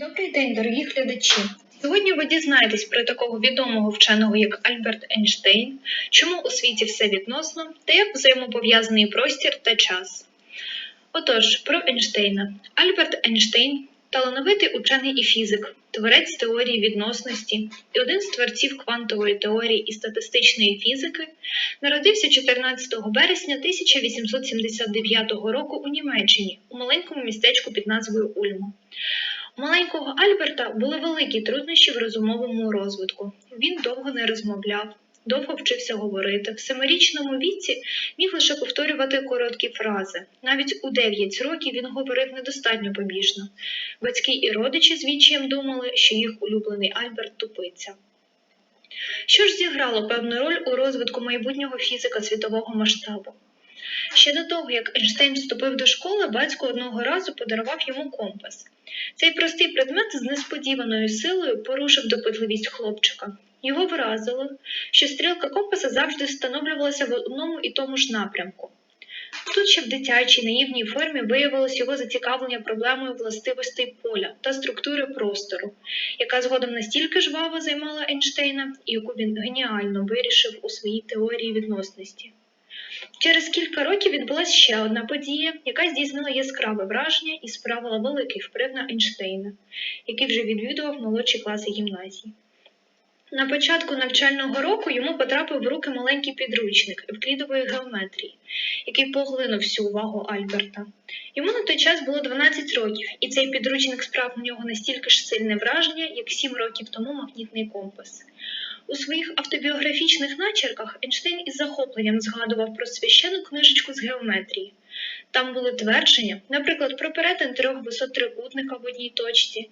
Добрий день, дорогі глядачі! Сьогодні ви дізнаєтесь про такого відомого вченого, як Альберт Ейнштейн, чому у світі все відносно та як взаємопов'язаний простір та час. Отож, про Ейнштейна. Альберт Ейнштейн талановитий учений і фізик, творець теорії відносності і один з творців квантової теорії і статистичної фізики, народився 14 березня 1879 року у Німеччині у маленькому містечку під назвою Ульма. Маленького Альберта були великі труднощі в розумовому розвитку. Він довго не розмовляв, довго вчився говорити. В семирічному віці міг лише повторювати короткі фрази. Навіть у 9 років він говорив недостатньо побіжно. Батьки і родичі з відчаєм думали, що їх улюблений Альберт тупиця. Що ж зіграло певну роль у розвитку майбутнього фізика світового масштабу? Ще до того, як Ейнштейн вступив до школи, батько одного разу подарував йому компас. Цей простий предмет з несподіваною силою порушив допитливість хлопчика. Його вразило, що стрілка компаса завжди встановлювалася в одному і тому ж напрямку. Тут ще в дитячій наївній формі виявилось його зацікавлення проблемою властивостей поля та структури простору, яка згодом настільки жваво займала Ейнштейна і яку він геніально вирішив у своїй теорії відносності. Через кілька років відбулася ще одна подія, яка здійснила яскраве враження і справила великий вплив на Ейнштейна, який вже відвідував молодші класи гімназії. На початку навчального року йому потрапив в руки маленький підручник евклідової геометрії, який поглинув всю увагу Альберта. Йому на той час було 12 років, і цей підручник справ на нього настільки ж сильне враження, як 7 років тому магнітний компас. У своїх автобіографічних начерках Ейнштейн із захопленням згадував про священну книжечку з геометрії. Там були твердження, наприклад, про перетин трьох висот трикутника в одній точці,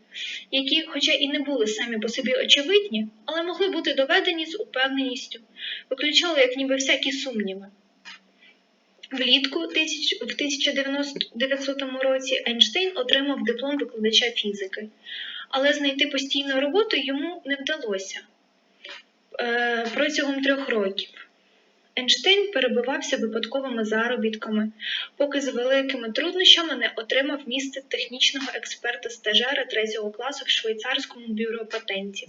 які, хоча і не були самі по собі очевидні, але могли бути доведені з упевненістю, виключали як ніби всякі сумніви. Влітку в 1900 році Ейнштейн отримав диплом викладача фізики, але знайти постійну роботу йому не вдалося протягом трьох років. Ейнштейн перебивався випадковими заробітками, поки з великими труднощами не отримав місце технічного експерта-стажера третього класу в швейцарському бюро патентів.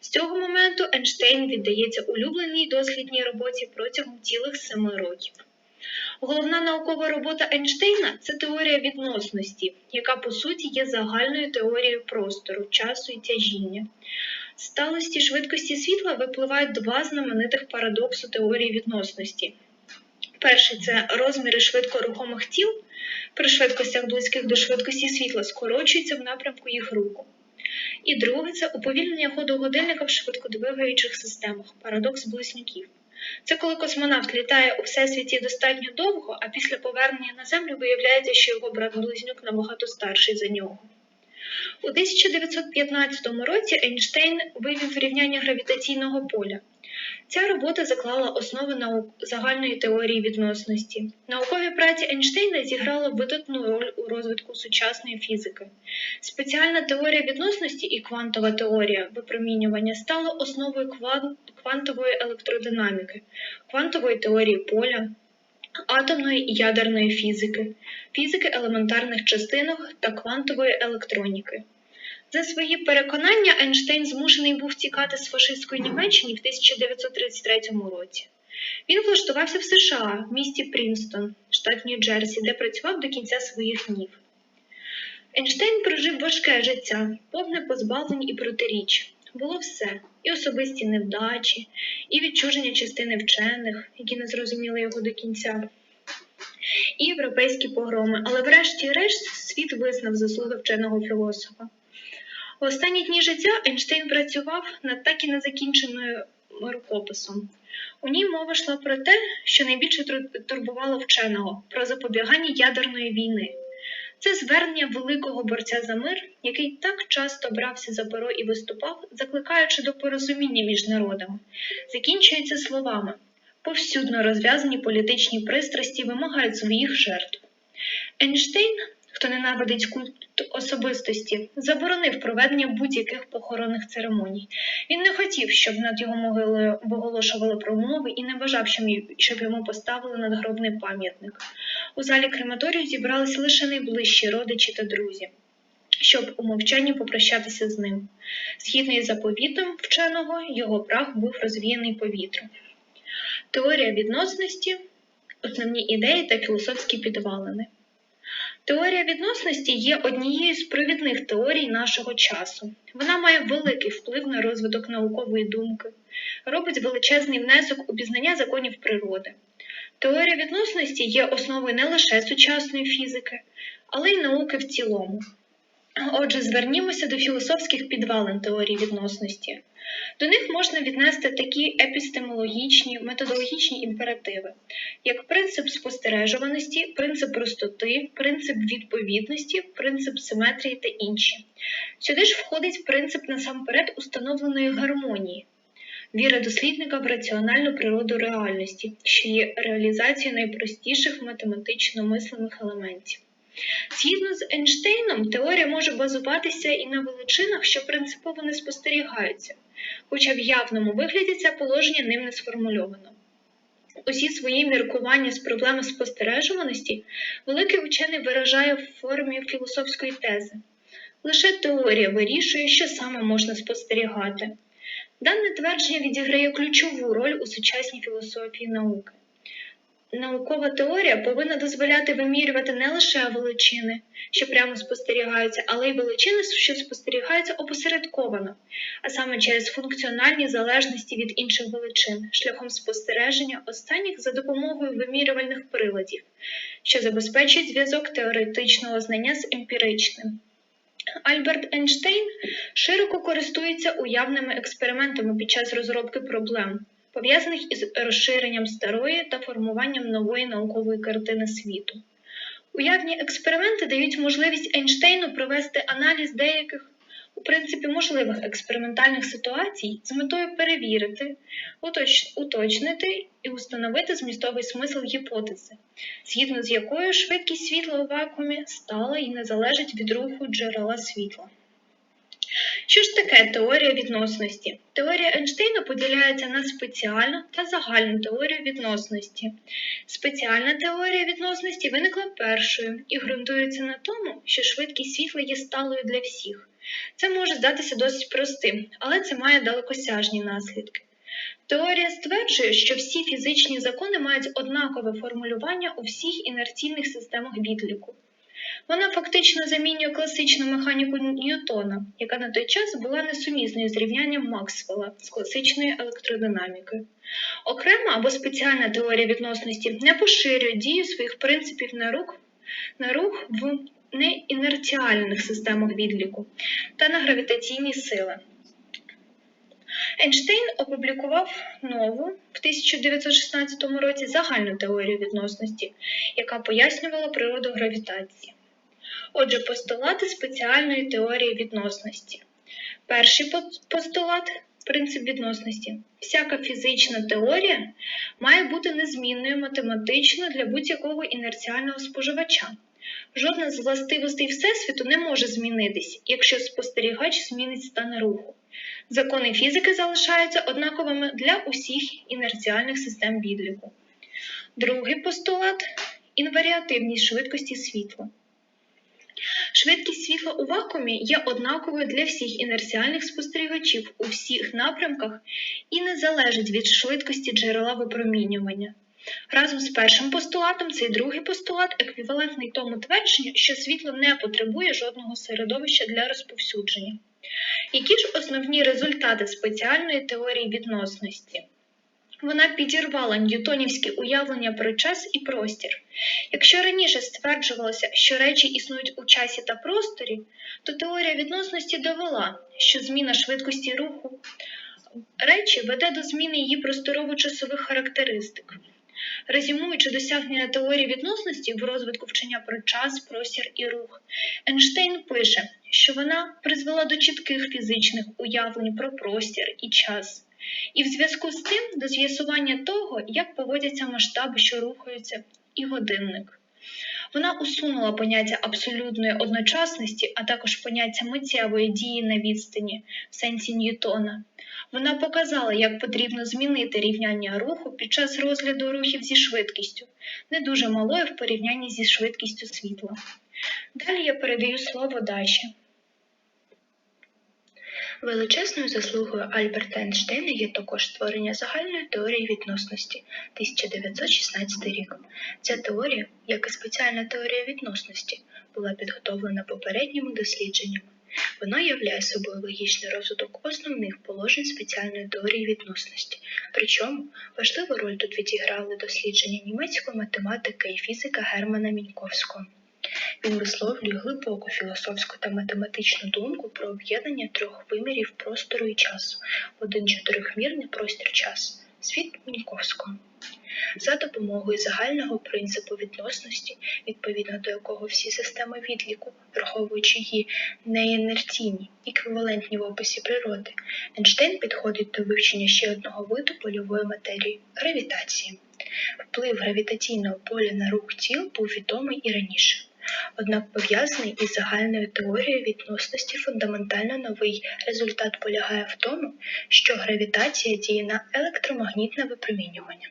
З цього моменту Ейнштейн віддається улюбленій дослідній роботі протягом цілих семи років. Головна наукова робота Ейнштейна це теорія відносності, яка по суті є загальною теорією простору, часу і тяжіння. Сталості швидкості світла випливають два знаменитих парадоксу теорії відносності. Перший це розміри швидкорухомих тіл при швидкостях близьких до швидкості світла скорочуються в напрямку їх руху. І друге це уповільнення ходу годинника в швидкодвигаючих системах, парадокс близнюків. Це коли космонавт літає у всесвіті достатньо довго, а після повернення на Землю виявляється, що його брат-близнюк набагато старший за нього. У 1915 році Ейнштейн вивів рівняння гравітаційного поля. Ця робота заклала основи наук загальної теорії відносності. Наукові праці Ейнштейна зіграли видатну роль у розвитку сучасної фізики. Спеціальна теорія відносності і квантова теорія випромінювання стали основою квантової електродинаміки, квантової теорії поля, атомної і ядерної фізики, фізики елементарних частинок та квантової електроніки. За свої переконання Ейнштейн змушений був тікати з фашистської Німеччини в 1933 році. Він влаштувався в США в місті Прінстон, штат Нью-Джерсі, де працював до кінця своїх днів. Ейнштейн прожив важке життя, повне позбавлень і протиріч. Було все і особисті невдачі, і відчуження частини вчених, які не зрозуміли його до кінця, і європейські погроми, але врешті-решт світ визнав заслуги вченого філософа. У останні дні життя Ейнштейн працював над так і незакінченою рукописом. У ній мова йшла про те, що найбільше турбувало вченого про запобігання ядерної війни. Це звернення великого борця за мир, який так часто брався за перо і виступав, закликаючи до порозуміння між народами, закінчується словами: повсюдно розв'язані політичні пристрасті вимагають своїх жертв. Ейнштейн, хто ненавидить культ особистості, заборонив проведення будь-яких похоронних церемоній. Він не хотів, щоб над його могилою виголошували промови і не бажав, щоб йому поставили надгробний пам'ятник. У залі крематорію зібралися лише найближчі родичі та друзі. щоб у мовчанні попрощатися з ним. Згідно із заповітом вченого, його прах був розвіяний повітрям. Теорія відносності, основні ідеї та філософські підвалини. Теорія відносності є однією з провідних теорій нашого часу. Вона має великий вплив на розвиток наукової думки, робить величезний внесок у пізнання законів природи. Теорія відносності є основою не лише сучасної фізики, але й науки в цілому. Отже, звернімося до філософських підвалин теорії відносності. До них можна віднести такі епістемологічні, методологічні імперативи, як принцип спостережуваності, принцип простоти, принцип відповідності, принцип симетрії та інші. Сюди ж входить принцип насамперед установленої гармонії, віра дослідника в раціональну природу реальності, що є реалізацією найпростіших математично мислимих елементів. Згідно з Ейнштейном, теорія може базуватися і на величинах, що принципово не спостерігаються, хоча в явному вигляді це положення ним не сформульовано. Усі свої міркування з проблеми спостережуваності великий учений виражає в формі філософської тези. Лише теорія вирішує, що саме можна спостерігати. Дане твердження відіграє ключову роль у сучасній філософії науки. Наукова теорія повинна дозволяти вимірювати не лише величини, що прямо спостерігаються, але й величини, що спостерігаються опосередковано, а саме через функціональні залежності від інших величин, шляхом спостереження останніх за допомогою вимірювальних приладів, що забезпечують зв'язок теоретичного знання з емпіричним. Альберт Ейнштейн широко користується уявними експериментами під час розробки проблем пов'язаних із розширенням старої та формуванням нової наукової картини світу. Уявні експерименти дають можливість Ейнштейну провести аналіз деяких, у принципі, можливих експериментальних ситуацій з метою перевірити, уточ... уточнити і установити змістовий смисл гіпотези, згідно з якою швидкість світла у вакуумі стала і не залежить від руху джерела світла. Що ж таке теорія відносності? Теорія Ейнштейна поділяється на спеціальну та загальну теорію відносності. Спеціальна теорія відносності виникла першою і ґрунтується на тому, що швидкість світла є сталою для всіх. Це може здатися досить простим, але це має далекосяжні наслідки. Теорія стверджує, що всі фізичні закони мають однакове формулювання у всіх інерційних системах відліку. Вона фактично замінює класичну механіку Ньютона, яка на той час була несумісною з рівнянням Максвелла з класичною електродинамікою. Окрема або спеціальна теорія відносності не поширює дію своїх принципів на рух, на рух в неінерціальних системах відліку та на гравітаційні сили. Ейнштейн опублікував нову в 1916 році загальну теорію відносності, яка пояснювала природу гравітації. Отже, постулати спеціальної теорії відносності. Перший постулат принцип відносності. Всяка фізична теорія має бути незмінною математично для будь-якого інерціального споживача. Жодна з властивостей Всесвіту не може змінитись, якщо спостерігач змінить стан руху. Закони фізики залишаються однаковими для усіх інерціальних систем відліку. Другий постулат інваріативність швидкості світла. Швидкість світла у вакуумі є однаковою для всіх інерціальних спостерігачів у всіх напрямках і не залежить від швидкості джерела випромінювання. Разом з першим постулатом цей другий постулат еквівалентний тому твердженню, що світло не потребує жодного середовища для розповсюдження. Які ж основні результати спеціальної теорії відносності? Вона підірвала ньютонівське уявлення про час і простір. Якщо раніше стверджувалося, що речі існують у часі та просторі, то теорія відносності довела, що зміна швидкості руху речі веде до зміни її просторово-часових характеристик. Резюмуючи досягнення теорії відносності в розвитку вчення про час, простір і рух, Ейнштейн пише, що вона призвела до чітких фізичних уявлень про простір і час. І в зв'язку з тим до з'ясування того, як поводяться масштаби, що рухаються, і годинник. Вона усунула поняття абсолютної одночасності, а також поняття миттєвої дії на відстані в сенсі Ньютона. Вона показала, як потрібно змінити рівняння руху під час розгляду рухів зі швидкістю, не дуже малою в порівнянні зі швидкістю світла. Далі я передаю слово Даші. Величезною заслугою Альберта Ейнштейна є також створення загальної теорії відносності 1916 рік. Ця теорія, як і спеціальна теорія відносності, була підготовлена попередніми дослідженнями. Вона являє собою логічний розвиток основних положень спеціальної теорії відносності. Причому важливу роль тут відіграли дослідження німецького математика і фізика Германа Міньковського. Він висловлює глибоку філософську та математичну думку про об'єднання трьох вимірів простору і часу в один чотирьохмірний простір-час світ Міньковського. За допомогою загального принципу відносності, відповідно до якого всі системи відліку, враховуючи її неінерційні, еквівалентні в описі природи, Ейнштейн підходить до вивчення ще одного виду польової матерії гравітації. Вплив гравітаційного поля на рух тіл був відомий і раніше однак пов'язаний із загальною теорією відносності фундаментально новий результат полягає в тому, що гравітація діє на електромагнітне випромінювання.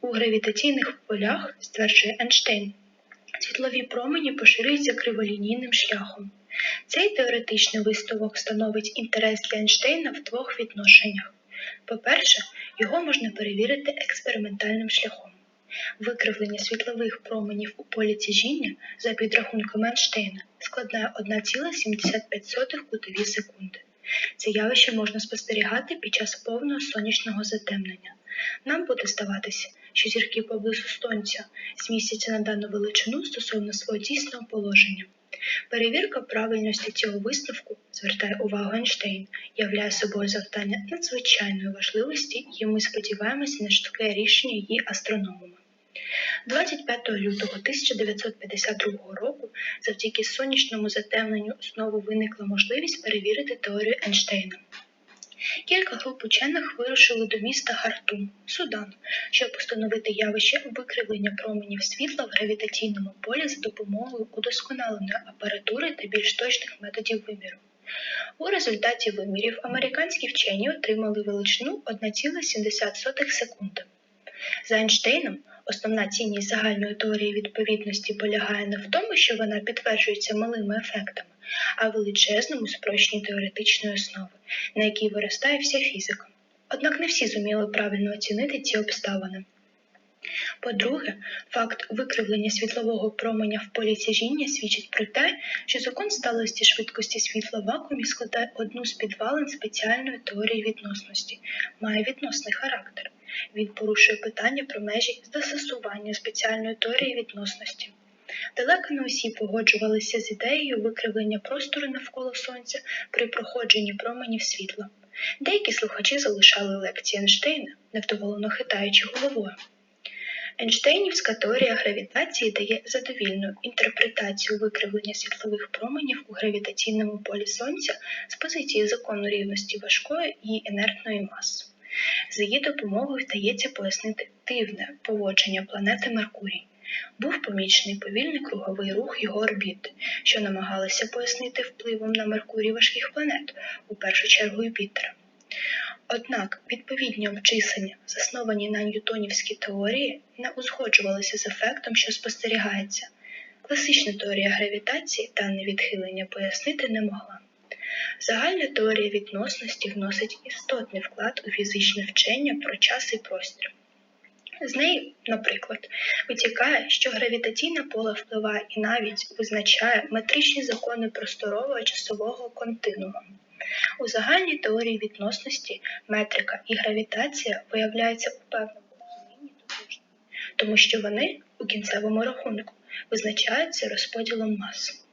У гравітаційних полях, стверджує Ейнштейн, світлові промені поширюються криволінійним шляхом. Цей теоретичний висновок становить інтерес для Ейнштейна в двох відношеннях. По-перше, його можна перевірити експериментальним шляхом. Викривлення світлових променів у полі тяжіння за підрахунками Ейнштейна складає 1,75 кутові секунди. Це явище можна спостерігати під час повного сонячного затемнення. Нам буде здаватися, що зірки поблизу сонця змістяться на дану величину стосовно свого дійсного положення. Перевірка правильності цього висновку, звертає увагу Ейнштейн, являє собою завдання надзвичайної важливості, і ми сподіваємося на швидке рішення її астрономами. 25 лютого 1952 року завдяки сонячному затемненню знову виникла можливість перевірити теорію Ейнштейна. Кілька груп учених вирушили до міста Хартум, Судан, щоб встановити явище викривлення променів світла в гравітаційному полі за допомогою удосконаленої апаратури та більш точних методів виміру. У результаті вимірів американські вчені отримали величину 1,70 секунди. За Ейнштейном, основна цінність загальної теорії відповідності полягає не в тому, що вона підтверджується малими ефектами, а величезному спрощенні теоретичної основи, на якій виростає вся фізика. Однак не всі зуміли правильно оцінити ці обставини. По-друге, факт викривлення світлового променя в полі тяжіння свідчить про те, що закон сталості швидкості світла в вакуумі складає одну з підвалин спеціальної теорії відносності, має відносний характер. Він порушує питання про межі застосування спеціальної теорії відносності. Далеко не усі погоджувалися з ідеєю викривлення простору навколо сонця при проходженні променів світла. Деякі слухачі залишали лекції Ейнштейна, невдоволено хитаючи головою. Ейнштейнівська теорія гравітації дає задовільну інтерпретацію викривлення світлових променів у гравітаційному полі Сонця з позиції закону рівності важкої і інертної маси. З її допомогою вдається пояснити дивне поводження планети Меркурій. Був помічений повільний круговий рух його орбіти, що намагалися пояснити впливом на Меркурій важких планет, у першу чергу Юпітера. Однак відповідні обчислення, засновані на ньютонівській теорії, не узгоджувалися з ефектом, що спостерігається. Класична теорія гравітації дане відхилення пояснити не могла. Загальна теорія відносності вносить істотний вклад у фізичне вчення про час і простір. З неї, наприклад, витікає, що гравітаційне поле впливає і навіть визначає метричні закони просторового часового континууму. У загальній теорії відносності метрика і гравітація виявляються у певному розумінні тому що вони у кінцевому рахунку визначаються розподілом мас.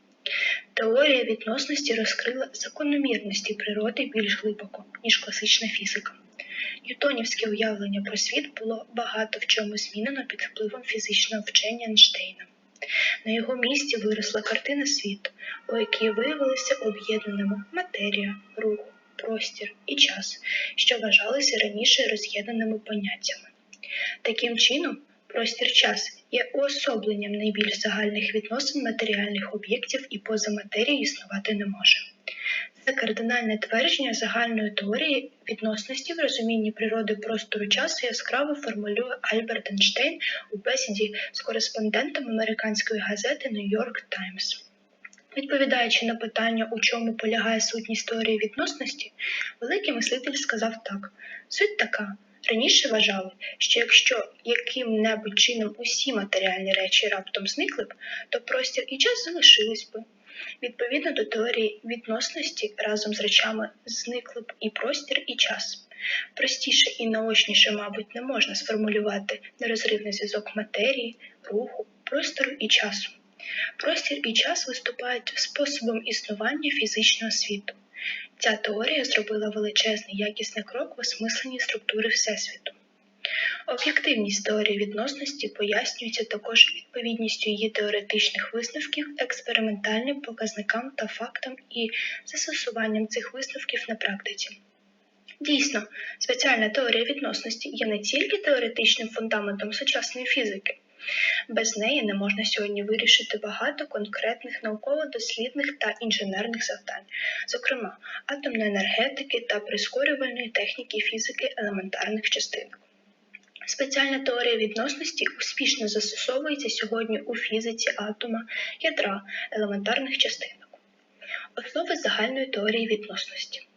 Теорія відносності розкрила закономірності природи більш глибоко, ніж класична фізика. Ньютонівське уявлення про світ було багато в чому змінено під впливом фізичного вчення Ейнштейна. На його місці виросла картина світу, у якій виявилися об'єднаними матерія, рух, простір і час, що вважалися раніше роз'єднаними поняттями. Таким чином, простір час є уособленням найбільш загальних відносин матеріальних об'єктів і поза матерією існувати не може. Це кардинальне твердження загальної теорії відносності в розумінні природи простору часу яскраво формулює Альберт Ейнштейн у бесіді з кореспондентом американської газети New York Times. Відповідаючи на питання, у чому полягає сутність теорії відносності, великий мислитель сказав так: суть така. Раніше вважали, що якщо яким-небудь чином усі матеріальні речі раптом зникли б, то простір і час залишились би. Відповідно до теорії відносності, разом з речами зникли б і простір, і час. Простіше і наочніше, мабуть, не можна сформулювати нерозривний зв'язок матерії, руху, простору і часу. Простір і час виступають способом існування фізичного світу. Ця теорія зробила величезний якісний крок в осмисленні структури Всесвіту. Об'єктивність теорії відносності пояснюється також відповідністю її теоретичних висновків експериментальним показникам та фактам і застосуванням цих висновків на практиці. Дійсно, спеціальна теорія відносності є не тільки теоретичним фундаментом сучасної фізики. Без неї не можна сьогодні вирішити багато конкретних науково-дослідних та інженерних завдань, зокрема атомної енергетики та прискорювальної техніки фізики елементарних частинок. Спеціальна теорія відносності успішно застосовується сьогодні у фізиці атома, ядра, елементарних частинок. Основи загальної теорії відносності.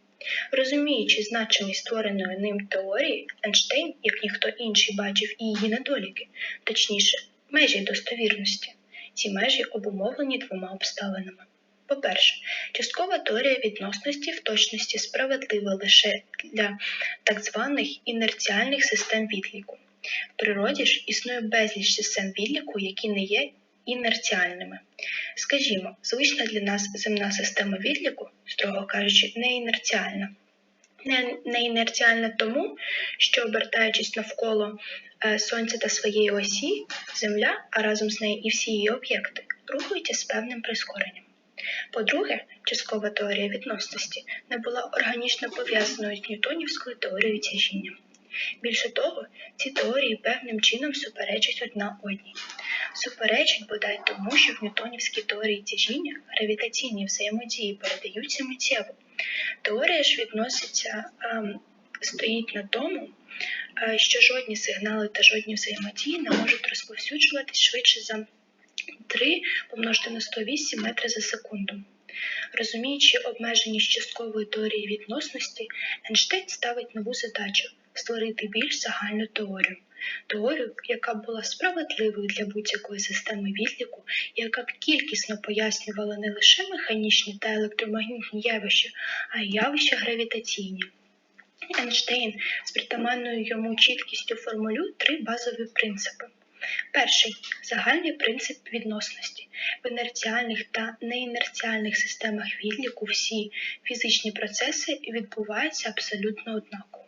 Розуміючи значимість створеної ним теорії, Ейнштейн, як ніхто інший, бачив і її недоліки, точніше, межі достовірності. Ці межі обумовлені двома обставинами. По-перше, часткова теорія відносності в точності справедлива лише для так званих інерціальних систем відліку. В природі ж існує безліч систем відліку, які не є інерціальними. Скажімо, звична для нас земна система відліку, строго кажучи, не інерціальна. Не, не інерціальна тому, що обертаючись навколо е, Сонця та своєї осі, Земля, а разом з нею і всі її об'єкти, рухаються з певним прискоренням. По-друге, часткова теорія відносності не була органічно пов'язаною з Ньютонівською теорією тяжіння. Більше того, ці теорії певним чином суперечать одна одній. Суперечать бодай тому, що в Ньютонівській теорії тяжіння гравітаційні взаємодії передаються миттєво. Теорія ж відноситься, ем, стоїть на тому, е, що жодні сигнали та жодні взаємодії не можуть розповсюджуватись швидше за 3 помножити на 108 метри за секунду. Розуміючи обмеженість часткової теорії відносності, Ейнштейн ставить нову задачу створити більш загальну теорію. Теорію, яка була справедливою для будь-якої системи відліку, яка б кількісно пояснювала не лише механічні та електромагнітні явища, а й явища гравітаційні. Ейнштейн з притаманною йому чіткістю формулює три базові принципи. Перший загальний принцип відносності. В інерціальних та неінерціальних системах відліку всі фізичні процеси відбуваються абсолютно однаково.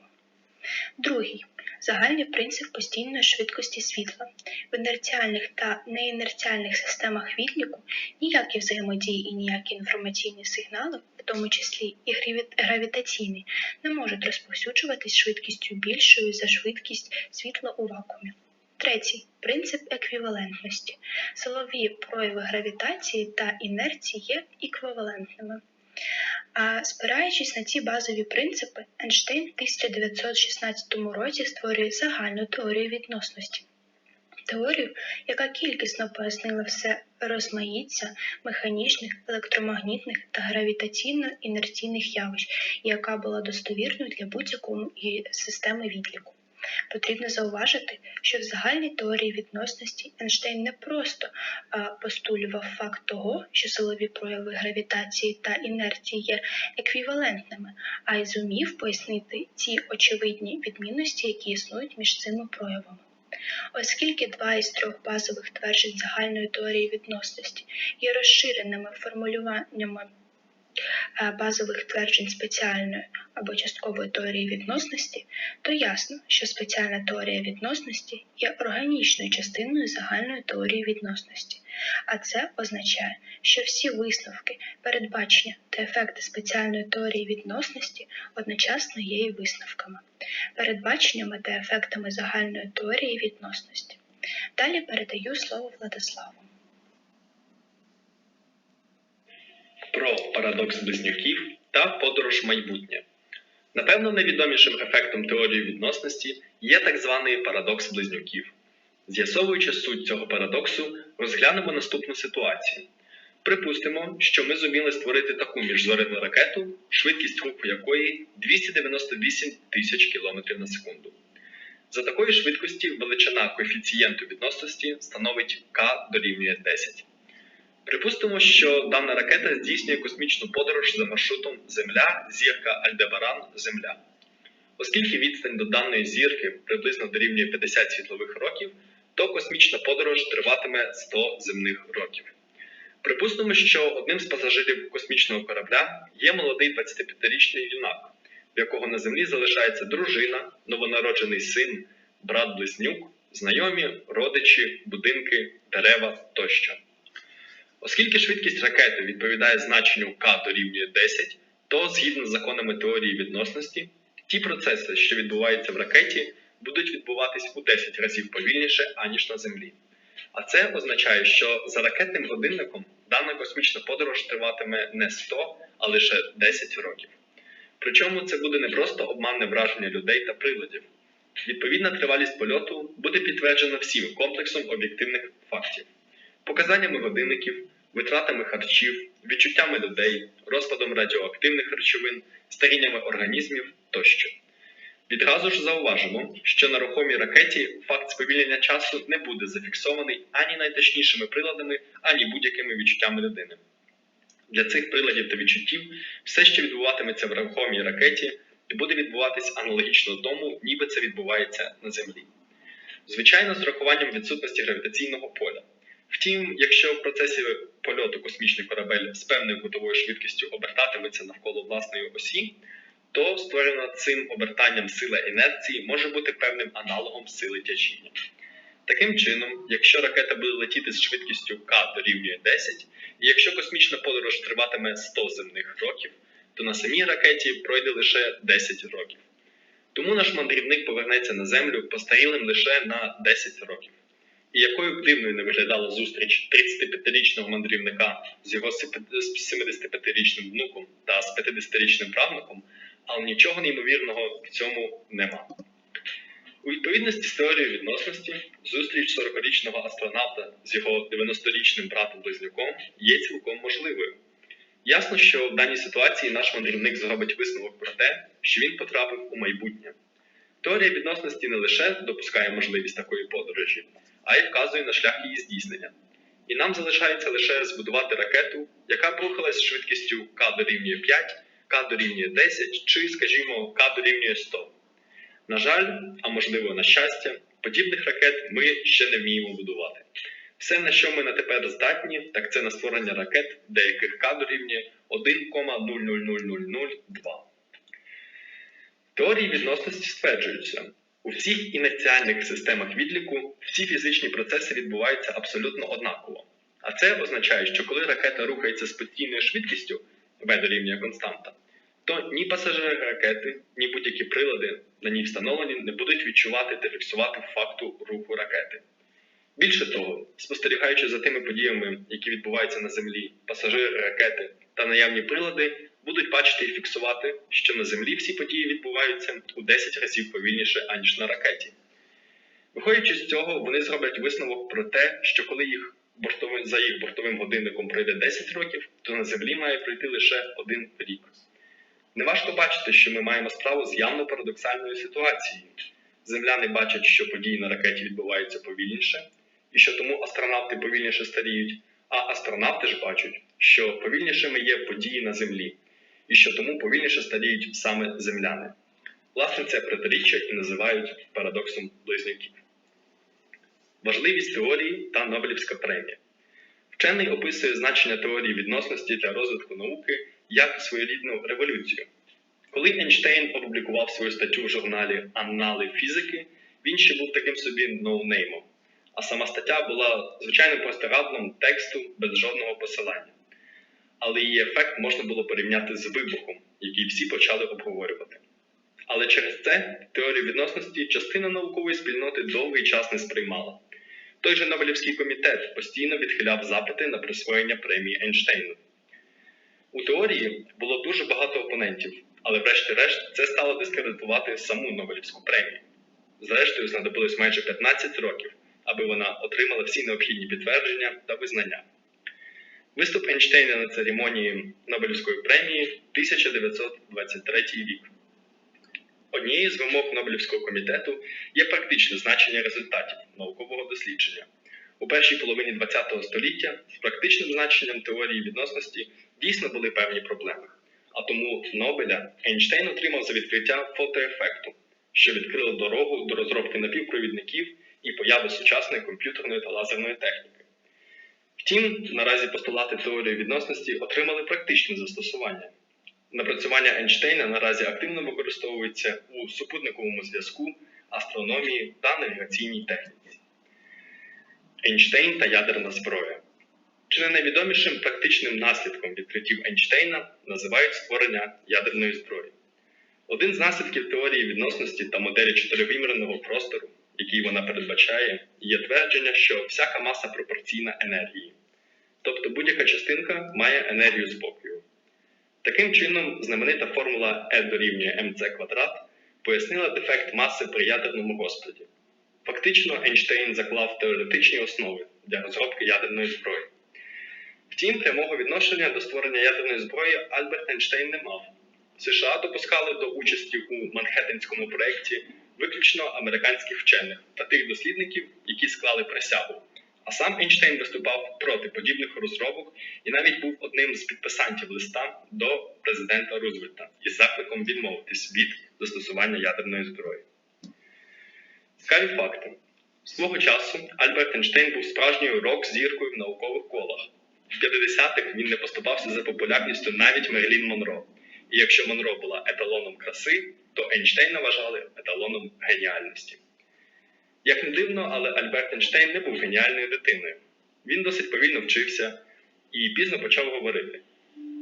Другий загальний принцип постійної швидкості світла. В інерціальних та неінерціальних системах відліку ніякі взаємодії і ніякі інформаційні сигнали, в тому числі і гравітаційні, не можуть розповсюджуватись швидкістю більшою за швидкість світла у вакуумі. Третій принцип еквівалентності. Силові прояви гравітації та інерції є еквівалентними. А спираючись на ці базові принципи, Ейнштейн в 1916 році створює загальну теорію відносності. Теорію, яка кількісно пояснила все розмаїття механічних, електромагнітних та гравітаційно-інерційних явищ, яка була достовірною для будь-якої системи відліку. Потрібно зауважити, що в загальній теорії відносності Ейнштейн не просто постулював факт того, що силові прояви гравітації та інерції є еквівалентними, а й зумів пояснити ці очевидні відмінності, які існують між цими проявами. Оскільки два із трьох базових тверджень загальної теорії відносності є розширеними формулюваннями базових тверджень спеціальної або часткової теорії відносності, то ясно, що спеціальна теорія відносності є органічною частиною загальної теорії відносності, а це означає, що всі висновки, передбачення та ефекти спеціальної теорії відносності одночасно є і висновками, передбаченнями та ефектами загальної теорії відносності. Далі передаю слово Владиславу. Про парадокс близнюків та подорож майбутнє. Напевно, найвідомішим ефектом теорії відносності є так званий парадокс близнюків. З'ясовуючи суть цього парадоксу, розглянемо наступну ситуацію. Припустимо, що ми зуміли створити таку міжзоряну ракету, швидкість руху якої 298 тисяч км на секунду. За такої швидкості величина коефіцієнту відносності становить k дорівнює 10. Припустимо, що дана ракета здійснює космічну подорож за маршрутом Земля, зірка Альдебаран, Земля. Оскільки відстань до даної зірки приблизно дорівнює 50 світлових років, то космічна подорож триватиме 100 земних років. Припустимо, що одним з пасажирів космічного корабля є молодий 25-річний юнак, в якого на землі залишається дружина, новонароджений син, брат-близнюк, знайомі, родичі, будинки, дерева тощо. Оскільки швидкість ракети відповідає значенню k дорівнює 10, то згідно з законами теорії відносності, ті процеси, що відбуваються в ракеті, будуть відбуватись у 10 разів повільніше, аніж на Землі. А це означає, що за ракетним годинником дана космічна подорож триватиме не 100, а лише 10 років. Причому це буде не просто обманне враження людей та приладів. Відповідна тривалість польоту буде підтверджена всім комплексом об'єктивних фактів, показаннями годинників, витратами харчів, відчуттями людей, розпадом радіоактивних речовин, старіннями організмів тощо. Відразу ж зауважимо, що на рухомій ракеті факт сповільнення часу не буде зафіксований ані найточнішими приладами, ані будь-якими відчуттями людини. Для цих приладів та відчуттів все, що відбуватиметься в рухомій ракеті, буде відбуватись аналогічно тому, ніби це відбувається на Землі. Звичайно, з урахуванням відсутності гравітаційного поля. Втім, якщо в процесі польоту космічний корабель з певною кутовою швидкістю обертатиметься навколо власної осі, то створена цим обертанням сила інерції може бути певним аналогом сили тяжіння. Таким чином, якщо ракета буде летіти з швидкістю k дорівнює 10, і якщо космічна подорож триватиме 100 земних років, то на самій ракеті пройде лише 10 років. Тому наш мандрівник повернеться на Землю постарілим лише на 10 років. Якою дивною не виглядала зустріч 35-річного мандрівника з його 75-річним внуком та з 50-річним правнуком, але нічого неймовірного в цьому нема. У відповідності з теорією відносності, зустріч 40-річного астронавта з його 90-річним братом-близнюком є цілком можливою. Ясно, що в даній ситуації наш мандрівник зробить висновок про те, що він потрапив у майбутнє. Теорія відносності не лише допускає можливість такої подорожі, а й вказує на шлях її здійснення. І нам залишається лише збудувати ракету, яка б рухалась швидкістю k дорівнює 5, k дорівнює 10 чи, скажімо, k дорівнює 100. На жаль, а можливо на щастя, подібних ракет ми ще не вміємо будувати. Все, на що ми на тепер здатні, так це на створення ракет, деяких К дорівнює 1,000002. Теорії відносності стверджуються, у всіх інерціальних системах відліку всі фізичні процеси відбуваються абсолютно однаково. А це означає, що коли ракета рухається з постійною швидкістю, v дорівнює константа, то ні пасажири ракети, ні будь-які прилади на ній встановлені не будуть відчувати та фіксувати факту руху ракети. Більше того, спостерігаючи за тими подіями, які відбуваються на Землі, пасажири ракети та наявні прилади будуть бачити і фіксувати, що на Землі всі події відбуваються у 10 разів повільніше, аніж на ракеті. Виходячи з цього, вони зроблять висновок про те, що коли їх бортовим, за їх бортовим годинником пройде 10 років, то на Землі має пройти лише один рік. Неважко бачити, що ми маємо справу з явно парадоксальною ситуацією. Земляни бачать, що події на ракеті відбуваються повільніше, і що тому астронавти повільніше старіють, а астронавти ж бачать, що повільнішими є події на Землі, і що тому повільніше старіють саме земляни. Власне, це протиріччя і називають парадоксом близнюків. Важливість теорії та Нобелівська премія. Вчений описує значення теорії відносності для розвитку науки як своєрідну революцію. Коли Ейнштейн опублікував свою статтю в журналі Аннали фізики, він ще був таким собі ноунеймом, а сама стаття була звичайним простирадлом тексту без жодного посилання. Але її ефект можна було порівняти з вибухом, який всі почали обговорювати. Але через це теорію відносності частина наукової спільноти довгий час не сприймала. Той же Нобелівський комітет постійно відхиляв запити на присвоєння премії Ейнштейну. У теорії було дуже багато опонентів, але врешті-решт це стало дискредитувати саму Нобелівську премію. Зрештою, знадобилось майже 15 років, аби вона отримала всі необхідні підтвердження та визнання. Виступ Ейнштейна на церемонії Нобелівської премії 1923 рік. Однією з вимог Нобелівського комітету є практичне значення результатів наукового дослідження. У першій половині ХХ століття з практичним значенням теорії відносності дійсно були певні проблеми. А тому Нобеля Ейнштейн отримав за відкриття фотоефекту, що відкрило дорогу до розробки напівпровідників і появи сучасної комп'ютерної та лазерної техніки. Втім, наразі постулати теорії відносності отримали практичне застосування. Напрацювання Ейнштейна наразі активно використовується у супутниковому зв'язку, астрономії та навігаційній техніці. Ейнштейн та ядерна зброя. Чи не найвідомішим практичним наслідком відкриттів Ейнштейна називають створення ядерної зброї? Один з наслідків теорії відносності та моделі чотиривимірного простору, який вона передбачає, є твердження, що всяка маса пропорційна енергії. Тобто будь-яка частинка має енергію спокою. Таким чином, знаменита формула E дорівнює mc квадрат пояснила дефект маси при ядерному розкладі. Фактично, Ейнштейн заклав теоретичні основи для розробки ядерної зброї. Втім, прямого відношення до створення ядерної зброї Альберт Ейнштейн не мав. США допускали до участі у Манхеттенському проєкті виключно американських вчених та тих дослідників, які склали присягу. А сам Ейнштейн виступав проти подібних розробок і навіть був одним з підписантів листа до президента Рузвельта із закликом відмовитись від застосування ядерної зброї. Цікаві факти. Свого часу Альберт Ейнштейн був справжньою рок-зіркою в наукових колах. В 50-х він не поступався за популярністю навіть Мерлін Монро. І якщо Монро була еталоном краси, то Ейнштейна вважали еталоном геніальності. Як не дивно, але Альберт Ейнштейн не був геніальною дитиною. Він досить повільно вчився і пізно почав говорити.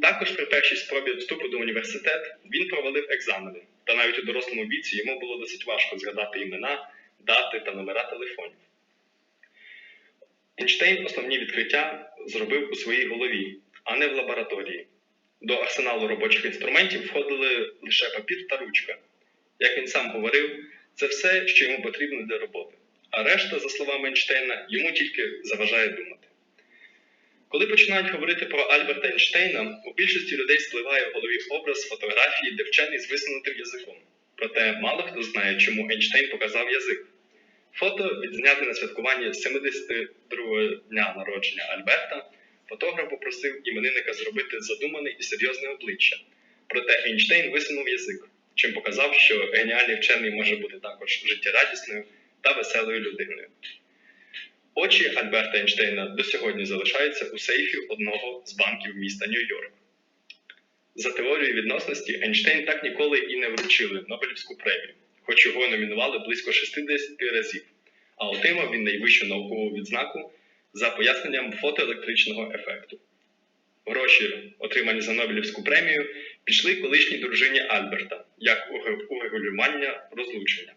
Також при першій спробі вступу до університету він провалив екзамени, та навіть у дорослому віці йому було досить важко згадати імена, дати та номера телефонів. Ейнштейн основні відкриття зробив у своїй голові, а не в лабораторії. До арсеналу робочих інструментів входили лише папір та ручка. Як він сам говорив, це все, що йому потрібно для роботи. А решта, за словами Ейнштейна, йому тільки заважає думати. Коли починають говорити про Альберта Ейнштейна, у більшості людей спливає в голові образ фотографії, де вчений з висунутим язиком. Проте мало хто знає, чому Ейнштейн показав язик. Фото, відзняте на святкуванні 72-го дня народження Альберта, фотограф попросив іменинника зробити задумане і серйозне обличчя. Проте Ейнштейн висунув язик, чим показав, що геніальний вчений може бути також життєрадісною та веселою людиною. Очі Альберта Ейнштейна до сьогодні залишаються у сейфі одного з банків міста Нью-Йорк. За теорією відносності Ейнштейн так ніколи і не вручили Нобелівську премію, хоч його номінували близько 60 разів, а отримав він найвищу наукову відзнаку за поясненням фотоелектричного ефекту. Гроші, отримані за Нобелівську премію, пішли колишній дружині Альберта як урегулювання розлучення.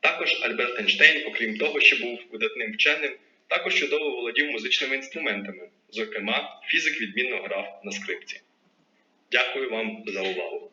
Також Альберт Ейнштейн, окрім того, що був видатним вченим, також чудово володів музичними інструментами, зокрема, фізик відмінно грав на скрипці. Дякую вам за увагу.